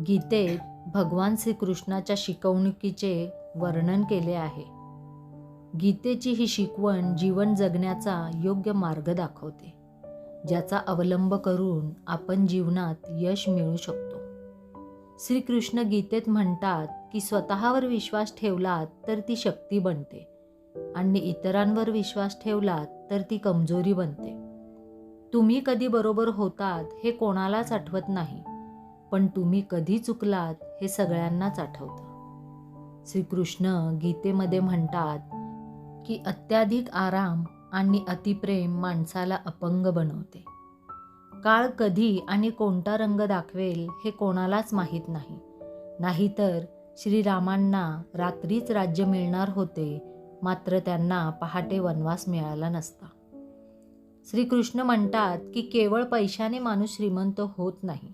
गीतेत भगवान श्रीकृष्णाच्या शिकवणुकीचे वर्णन केले आहे. गीतेची ही शिकवण जीवन जगण्याचा योग्य मार्ग दाखवते ज्याचा अवलंब करून आपण जीवनात यश मिळू शकतो. श्रीकृष्ण गीतेत म्हणतात की स्वतःवर विश्वास ठेवलात तर ती शक्ती बनते आणि इतरांवर विश्वास ठेवलात तर ती कमजोरी बनते. तुम्ही कधी बरोबर होतात हे कोणालाच आठवत नाही. पण तुम्ही कधी चुकलात हे सगळ्यांनाच आठवतं. श्रीकृष्ण गीतेमध्ये म्हणतात की अत्याधिक आराम आणि अतिप्रेम माणसाला अपंग बनवते. काळ कधी आणि कोणता रंग दाखवेल हे कोणालाच माहीत नाही. नाहीतर श्रीरामांना रात्रीच राज्य मिळणार होते मात्र त्यांना पहाटे वनवास मिळाला नसता. श्रीकृष्ण म्हणतात की केवळ पैशाने माणूस श्रीमंत होत नाही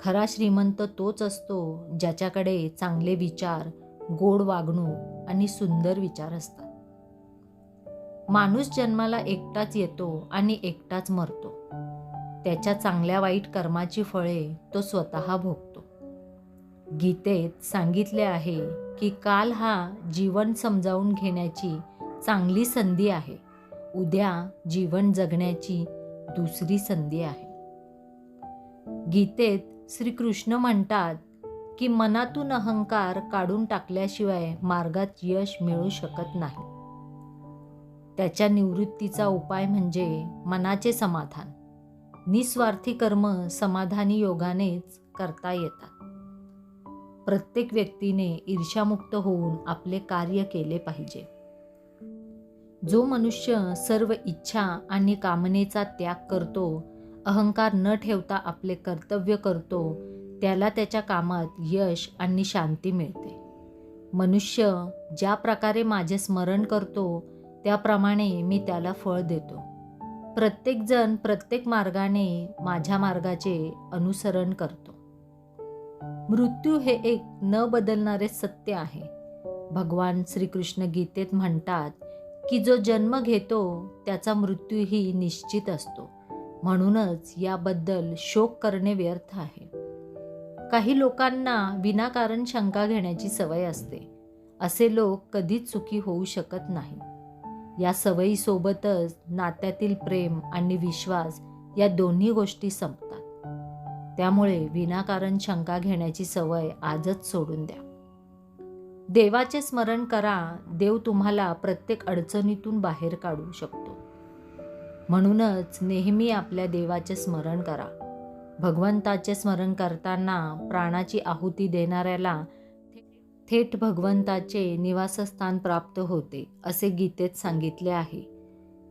खरा श्रीमंत तोच असतो ज्याच्याकडे चांगले विचार गोड वागणूक आणि सुंदर विचार असतात. माणूस जन्माला एकटाच येतो आणि एकटाच मरतो. त्याच्या चांगल्या वाईट कर्माची फळे तो स्वतः भोगतो. गीतेत सांगितले आहे की काल हा जीवन समजावून घेण्याची चांगली संधी आहे. उद्या जीवन जगण्याची दुसरी संधी आहे. गीतेत श्रीकृष्ण म्हणतात की मनातून अहंकार काढून टाकल्याशिवाय मार्गात यश मिळू शकत नाही. त्याच्या निवृत्तीचा उपाय म्हणजे मनाचे समाधान. निस्वार्थी कर्म समाधानी योगानेच करता येतात. प्रत्येक व्यक्तीने ईर्ष्यामुक्त होऊन आपले कार्य केले पाहिजे. जो मनुष्य सर्व इच्छा आणि कामनेचा त्याग करतो अहंकार न ठेवता आपले कर्तव्य करतो त्याला त्याच्या कामात यश आणि शांती मिळते. मनुष्य ज्या प्रकारे माझे स्मरण करतो त्याप्रमाणे मी त्याला फळ देतो. प्रत्येकजण प्रत्येक मार्गाने माझ्या मार्गाचे अनुसरण करतो. मृत्यू हे एक न बदलणारे सत्य आहे. भगवान श्रीकृष्ण गीतेत म्हणतात की जो जन्म घेतो त्याचा मृत्यूही निश्चित असतो. म्हणूनच याबद्दल शोक करणे व्यर्थ आहे. काही लोकांना विनाकारण शंका घेण्याची सवय असते. असे लोक कधीच चुकी होऊ शकत नाही. या सवयीसोबतच नात्यातील प्रेम आणि विश्वास या दोन्ही गोष्टी संपतात. त्यामुळे विनाकारण शंका घेण्याची सवय आजच सोडून द्या. देवाचे स्मरण करा देव तुम्हाला प्रत्येक अडचणीतून बाहेर काढू शकतो. म्हणूनच नेहमी आपल्या देवाचे स्मरण करा. भगवंताचे स्मरण करताना प्राणाची आहुती देणाऱ्याला थेट भगवंताचे निवासस्थान प्राप्त होते असे गीतेत सांगितले आहे.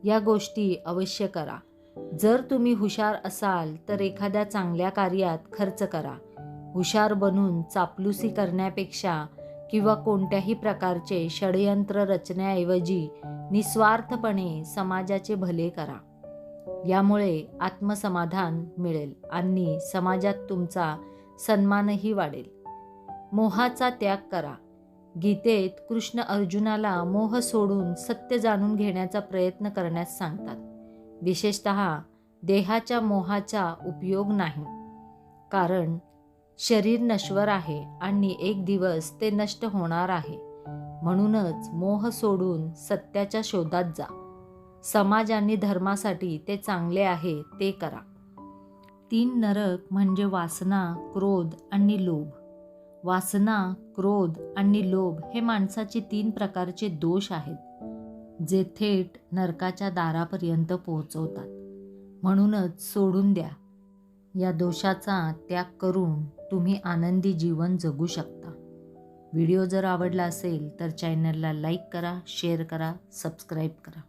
या गोष्टी अवश्य करा. जर तुम्ही हुशार असाल तर एखाद्या चांगल्या कार्यात खर्च करा. हुशार बनून चापलुसी करण्यापेक्षा किंवा कोणत्याही प्रकारचे षडयंत्र रचण्याऐवजी निस्वार्थपणे समाजाचे भले करा. यामुळे आत्मसमाधान मिळेल आणि समाजात तुमचा सन्मानही वाढेल. मोहाचा त्याग करा. गीतेत कृष्ण अर्जुनाला मोह सोडून सत्य जाणून घेण्याचा प्रयत्न करण्यास सांगतात. विशेषत देहाच्या मोहाचा उपयोग नाही. कारण शरीर नश्वर आहे आणि एक दिवस ते नष्ट होणार आहे. म्हणूनच मोह सोडून सत्याच्या शोधात जा. समाज आणि धर्मासाठी ते चांगले आहे ते करा. तीन नरक म्हणजे वासना क्रोध आणि लोभ. वासना क्रोध आणि लोभ हे माणसाचे तीन प्रकारचे दोष आहेत जे थेट नरकाच्या दारापर्यंत पोहोचवतात. म्हणूनच सोडून द्या. या दोषाचा त्याग करून तुम्ही आनंदी जीवन जगू शकता. व्हिडिओ जर आवडला असेल तर चॅनलला लाईक करा शेअर करा सबस्क्राईब करा.